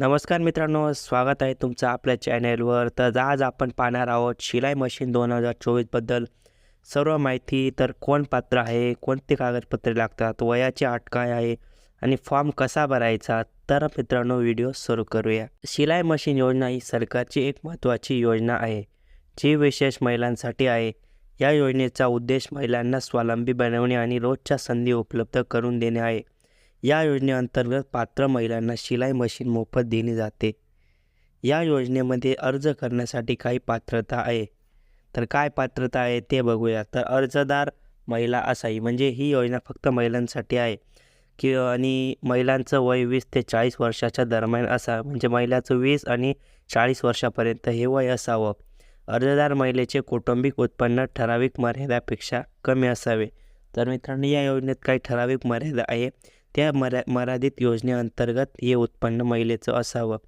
नमस्कार मित्रांनो स्वागत आहे तुमचं आपल्या चॅनेलवर. तर आज आपण पाहणार आहोत शिलाई मशीन दोन हजार चोवीसबद्दल सर्व माहिती तर कोण पात्र आहे कोणते कागदपत्रे लागतात वयाची अट काय आहे आणि फॉर्म कसा भरायचा तर मित्रांनो व्हिडिओ सुरू करूया. शिलाई मशीन योजना ही सरकारची एक महत्त्वाची योजना आहे जी विशेष महिलांसाठी आहे. या योजनेचा उद्देश महिलांना स्वावलंबी बनवणे आणि रोजच्या संधी उपलब्ध करून देणे आहे. या योजनेअंतर्गत पात्र महिलांना शिलाई मशीन मोफत दिली जाते. या योजनेमध्ये अर्ज करण्यासाठी काही पात्रता आहे. तर काय पात्रता आहे ते बघूया. तर अर्जदार महिला असावी म्हणजे ही योजना फक्त महिलांसाठी आहे. की आणि महिलांचं वय वीस ते चाळीस वर्षाच्या दरम्यान असा म्हणजे महिलाचं वीस आणि चाळीस वर्षापर्यंत हे वय असावं. अर्जदार महिलेचे कौटुंबिक उत्पन्न ठराविक मर्यादापेक्षा कमी असावे. तर मित्रांनो या योजनेत काही ठराविक मर्यादा आहे. त्या मरा मर्यादित योजनेअंतर्गत हे उत्पन्न महिलेचं असावं.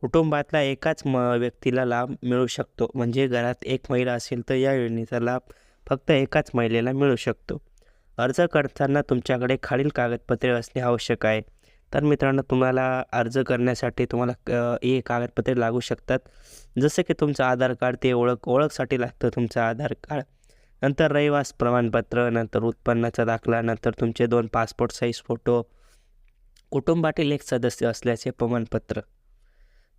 कुटुंबातला एकाच म व्यक्तीला लाभ मिळू शकतो. म्हणजे घरात एक महिला असेल तर या योजनेचा लाभ फक्त एकाच महिलेला मिळू शकतो. अर्ज करताना तुमच्याकडे खालील कागदपत्रे असणे आवश्यक आहे. तर मित्रांनो तुम्हाला अर्ज करण्यासाठी तुम्हाला हे कागदपत्रे लागू शकतात. जसं की तुमचं आधार कार्ड ते ओळख ओळखसाठी लागतं तुमचं आधार कार्ड. नंतर रहिवास प्रमाणपत्र नंतर उत्पन्नाचा दाखला नंतर तुमचे दोन पासपोर्ट साईज फोटो कुटुंबातील एक सदस्य असल्याचे प्रमाणपत्र.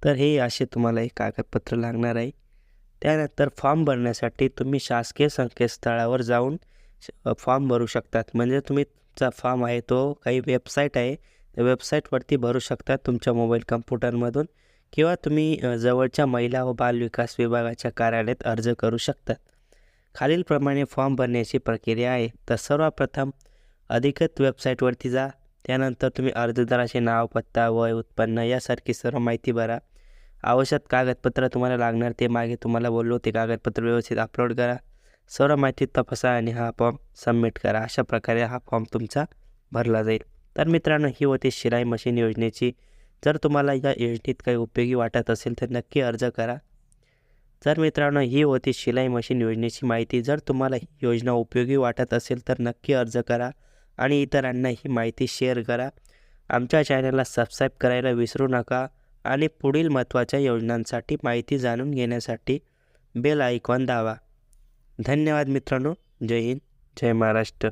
तर हे असे तुम्हाला एक कागदपत्र लागणार आहे. त्यानंतर फॉर्म भरण्यासाठी तुम्ही शासकीय संकेतस्थळावर जाऊन श- फॉर्म भरू शकतात. म्हणजे तुम्ही तुमचा फॉर्म आहे तो काही वेबसाईट आहे. त्या वेबसाईटवरती भरू शकता तुमच्या मोबाईल कम्प्युटरमधून किंवा तुम्ही जवळच्या महिला व बालविकास विभागाच्या कार्यालयात अर्ज करू शकतात. खालीलप्रमाणे फॉर्म भरण्याची प्रक्रिया आहे. तर सर्वप्रथम अधिकृत वेबसाईटवरती जा. त्यानंतर तुम्ही अर्जदाराचे नाव पत्ता वय उत्पन्न यासारखी सर्व माहिती भरा. आवश्यक कागदपत्र तुम्हाला लागणार ते मागे तुम्हाला बोललो ते कागदपत्र व्यवस्थित अपलोड करा. सर्व माहिती तपासा आणि हा फॉर्म सबमिट करा. अशा प्रकारे हा फॉर्म तुमचा भरला जाईल. तर मित्रांनो ही होती शिलाई मशीन योजनेची. जर तुम्हाला या योजनेत काही उपयोगी वाटत असेल तर नक्की अर्ज करा. जर मित्रांनो ही होती शिलाई मशीन योजनेची माहिती. जर तुम्हाला ही योजना उपयोगी वाटत असेल तर नक्की अर्ज करा आणि इतरांना ही माहिती शेअर करा. आमच्या चॅनलला सबस्क्राईब करायला विसरू नका आणि पुढील महत्त्वाच्या योजनांसाठी माहिती जाणून घेण्यासाठी बेल आयकॉन दावा धन्यवाद मित्रांनो. जय हिंद. जय महाराष्ट्र.